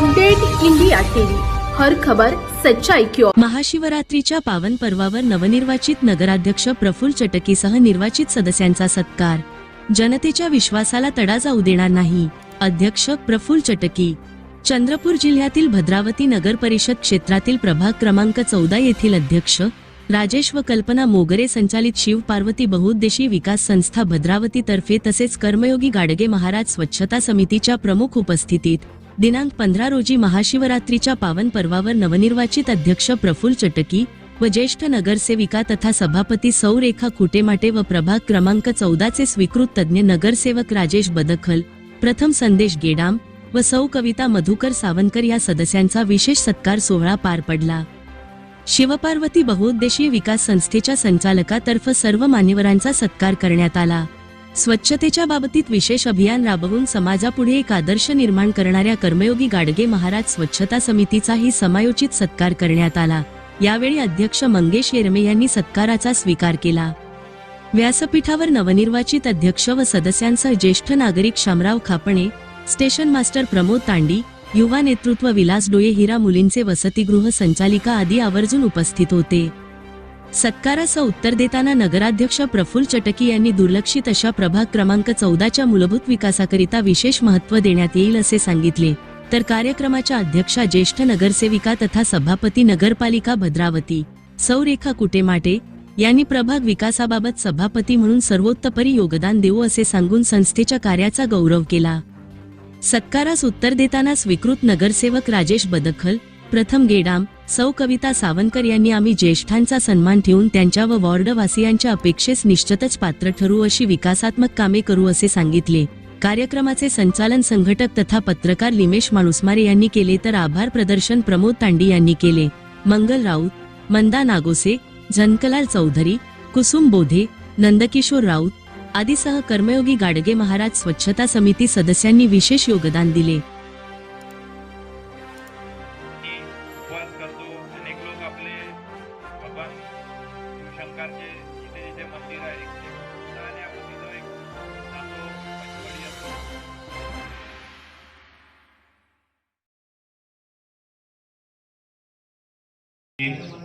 Update India TV. हर खबर सच्चाई महाशिवरात्रीच्या पावन पर्वावर नवनिर्वाचित नगराध्यक्ष प्रफुल्ल चटकीसह निर्वाचित सदस्यांचा सत्कार. जनतेच्या विश्वासाला तडा जाऊ देणार नाही अध्यक्ष प्रफुल्ल चटकी. चंद्रपूर जिल्ह्यातील भद्रावती नगर परिषद क्षेत्रातील प्रभाग क्रमांक चौदा येथील अध्यक्ष राजेश व कल्पना मोगरे संचालित शिव पार्वती बहुउद्देशी विकास संस्था भद्रावती तर्फे तसेच कर्मयोगी गाडगे महाराज स्वच्छता समितीच्या प्रमुख उपस्थितीत दिनांक पंधरा रोजी महाशिवरात्रीच्या पावन पर्वावर नवनिर्वाचित अध्यक्ष प्रफुल्ल चटकी व ज्येष्ठ नगरसेविका तथा सभापती सौ रेखा कुटेमाटे व प्रभाग क्रमांक चौदाचे स्वीकृत तज्ज्ञ नगरसेवक राजेश बदखल प्रथम संदेश गेडाम व सौ कविता मधुकर सावंकर या सदस्यांचा विशेष सत्कार सोहळा पार पडला. शिवपार्वती बहुउद्देशीय विकास संस्थेच्या संचालकातर्फ सर्व मान्यवरांचा सत्कार करण्यात आला. स्वच्छतेच्या बाबतीत विशेष अभियान राबवून समाजापुढे एक आदर्श निर्माण करणाऱ्या कर्मयोगी गाडगे महाराज स्वच्छता समितीचाही समायोजित सत्कार करण्यात आला. यावेळी अध्यक्ष मंगेश येरमे यांनी सत्काराचा स्वीकार केला. व्यासपीठावर नवनिर्वाचित अध्यक्ष व सदस्यांसह ज्येष्ठ नागरिक शामराव खापणे स्टेशन मास्टर प्रमोद तांडी युवा नेतृत्व विलास डोये हिरा मुलींचे वसतिगृह संचालिका आदी आवर्जून उपस्थित होते. सत्काराचं उत्तर देताना नगराध्यक्ष प्रफुल्ल चटकी यांनी दुर्लक्षित अशा प्रभाग क्रमांक चौदाच्या मूलभूत विकासाकरिता विशेष महत्त्व देण्यात येईल असे सांगितले. तर कार्यक्रमाच्या अध्यक्षा ज्येष्ठ नगरसेविका तथा सभापती नगरपालिका भद्रावती सौरेखा कुटेमाटे यांनी प्रभाग विकासाबाबत सभापती म्हणून सर्वोत्तपरी योगदान देऊ असे सांगून संस्थेच्या कार्याचा गौरव केला. सत्कारास उत्तर देताना स्वीकृत नगरसेवक राजेश बदखल प्रथम गेडाम सौ कविता सावंकर यांनी आम्ही ज्येष्ठांचा सन्मान ठेवून त्यांच्या व वॉर्डवासियांच्या अपेक्षेस निश्चितच पात्र ठरू अशी विकासात्मक कामे करू असे सांगितले. कार्यक्रमाचे संचालन संघटक तथा पत्रकार लिमेश माणुसमारे यांनी केले तर आभार प्रदर्शन प्रमोद तांडी यांनी केले. मंगल राऊत मंदा नागोसे झनकलाल चौधरी कुसुम बोधे नंदकिशोर राऊत आदीसह कर्मयोगी गाडगे महाराज स्वच्छता समिती सदस्यांनी विशेष योगदान दिले. પ્રકાર છે જુદી રીતે મંદિર આવી છે. અને